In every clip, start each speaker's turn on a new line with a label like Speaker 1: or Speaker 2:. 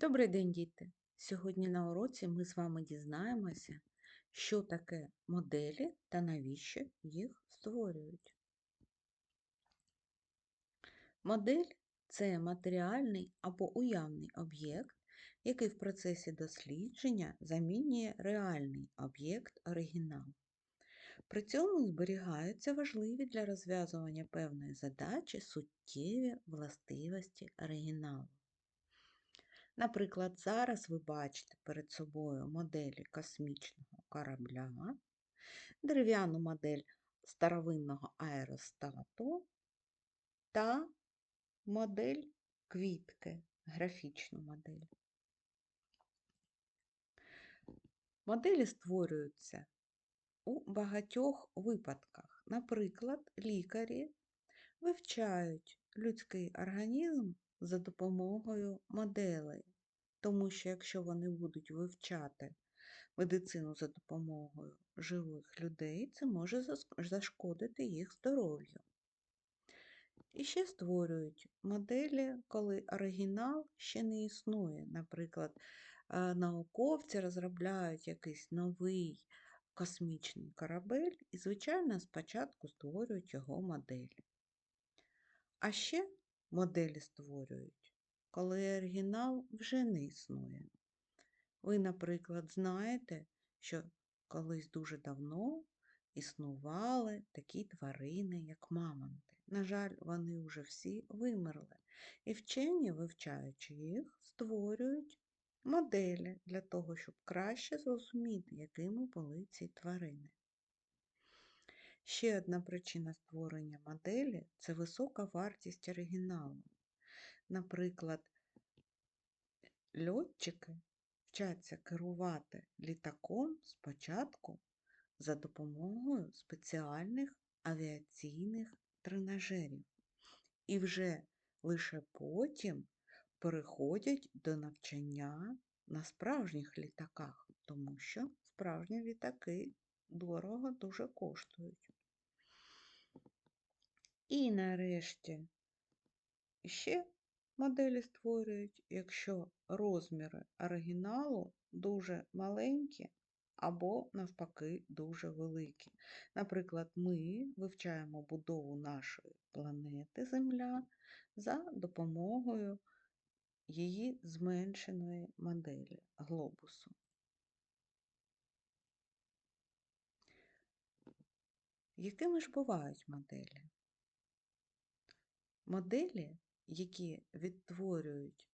Speaker 1: Добрий день, діти! Сьогодні на уроці ми з вами дізнаємося, що таке моделі та навіщо їх створюють. Модель це матеріальний або уявний об'єкт, який в процесі дослідження замінює реальний об'єкт оригінал. При цьому зберігаються важливі для розв'язування певної задачі суттєві властивості оригіналу. Наприклад, зараз ви бачите перед собою моделі космічного корабля, дерев'яну модель старовинного аеростату та модель квітки, графічну модель. Моделі створюються у багатьох випадках. Наприклад, лікарі вивчають людський організм за допомогою моделей, тому що якщо вони будуть вивчати медицину за допомогою живих людей, це може зашкодити їх здоров'ю. І ще створюють моделі, коли оригінал ще не існує. Наприклад, е, науковці розробляють якийсь новий космічний корабель і, звичайно, спочатку створюють його модель. А ще моделі створюють, коли оригінал вже не існує. Ви, наприклад, знаєте, що колись дуже давно існували такі тварини, як мамонти. На жаль, вони вже всі вимерли. І вчені, вивчаючи їх, створюють моделі для того, щоб краще зрозуміти, якими були ці тварини. Ще одна причина створення моделі це висока вартість оригіналу. Наприклад, льотчики вчаться керувати літаком спочатку за допомогою спеціальних авіаційних тренажерів. І вже лише потім переходять до навчання на справжніх літаках, тому що справжні літаки дорого дуже коштують. І нарешті ще моделі створюють, якщо розміри оригіналу дуже маленькі або, навпаки, дуже великі. Наприклад, ми вивчаємо будову нашої планети Земля за допомогою її зменшеної моделі глобусу. Якими ж бувають моделі? Моделі, які відтворюють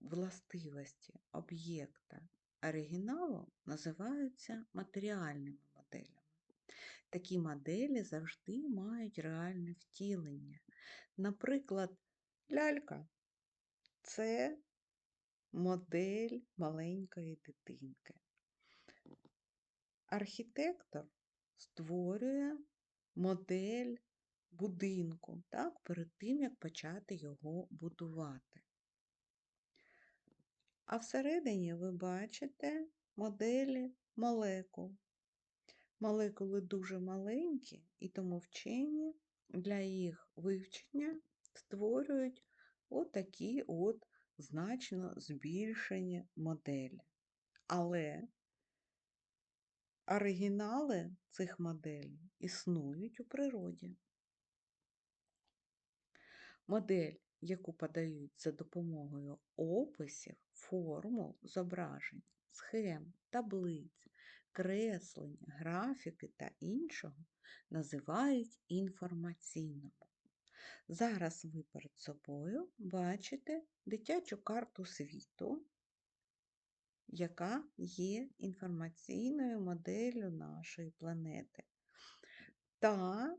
Speaker 1: властивості об'єкта оригіналу, називаються матеріальними моделями. Такі моделі завжди мають реальне втілення. Наприклад, лялька це модель маленької дитинки. Архітектор створює модель будинку, так, перед тим, як почати його будувати. А всередині ви бачите моделі молекул. Молекули дуже маленькі, і тому вчені для їх вивчення створюють отакі от значно збільшені моделі. Але оригінали цих моделей існують у природі. Модель, яку подають за допомогою описів, формул, зображень, схем, таблиць, креслень, графіки та іншого, називають інформаційною. Зараз ви перед собою бачите дитячу карту світу, яка є інформаційною моделлю нашої планети. Та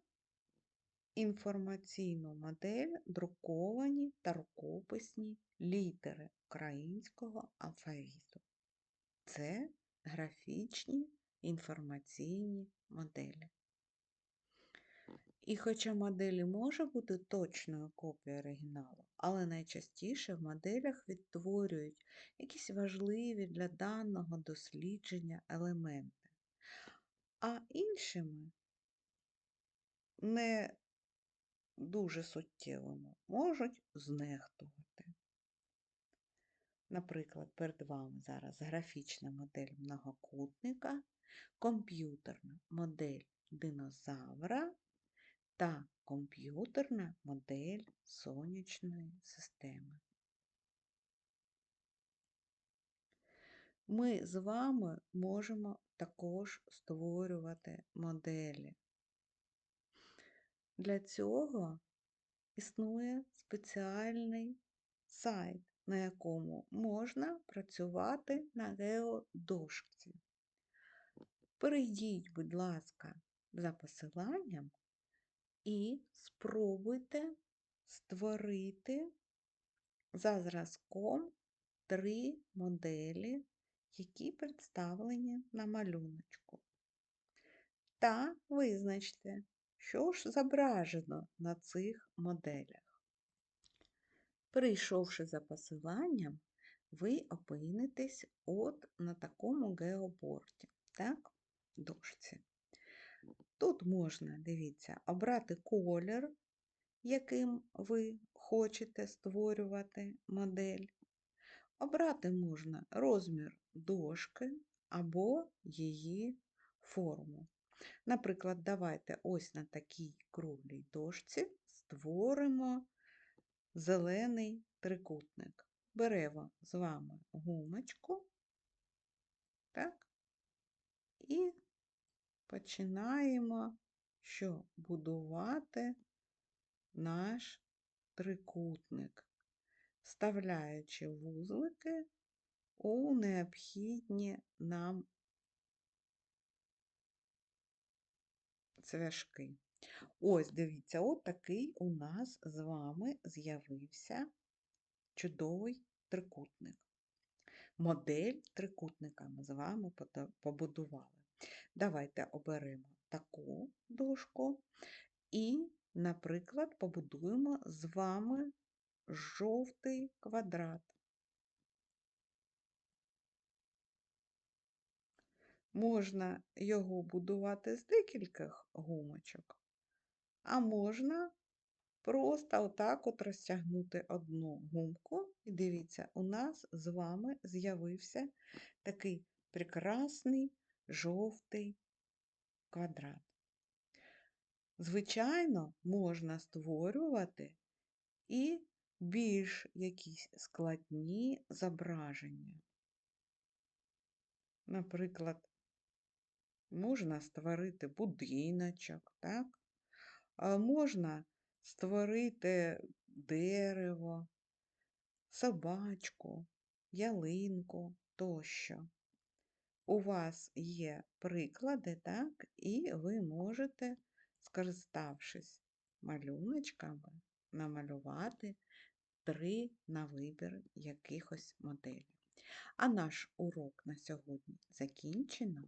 Speaker 1: інформаційну модель друковані та рукописні літери українського алфавіту. Це графічні інформаційні моделі. І хоча моделі може бути точною копією оригіналу, але найчастіше в моделях відтворюють якісь важливі для даного дослідження елементи, а іншими не дуже суттєвими можуть знехтувати. Наприклад, перед вами зараз графічна модель многокутника, комп'ютерна модель динозавра та комп'ютерна модель сонячної системи. Ми з вами можемо також створювати моделі. Для цього існує спеціальний сайт, на якому можна працювати на геодошці. Перейдіть, будь ласка, за посиланням і спробуйте створити за зразком три моделі, які представлені на малюночку. Та визначте, що ж зображено на цих моделях. Перейшовши за посиланням, ви опинитесь от на такому геоборді, так, дошці. Тут можна, дивіться, обрати колір, яким ви хочете створювати модель. Обрати можна розмір дошки або її форму. Наприклад, давайте ось на такій круглій дошці створимо зелений трикутник. Беремо з вами гумочку, так, і починаємо що будувати наш трикутник, вставляючи вузлики у необхідні нам цвяшки. Ось, дивіться, от такий у нас з вами з'явився чудовий трикутник. Модель трикутника ми з вами побудували. Давайте оберемо таку дошку і, наприклад, побудуємо з вами жовтий квадрат. Можна його будувати з декількох гумочок, а можна просто отак от розтягнути одну гумку. І дивіться, у нас з вами з'явився такий прекрасний жовтий квадрат. Звичайно, можна створювати і більш якісь складні зображення. Наприклад, можна створити будиночок, так? Можна створити дерево, собачку, ялинку тощо. У вас є приклади, так, і ви можете, скориставшись малюночками, намалювати три на вибір якихось моделей. А наш урок на сьогодні закінчено.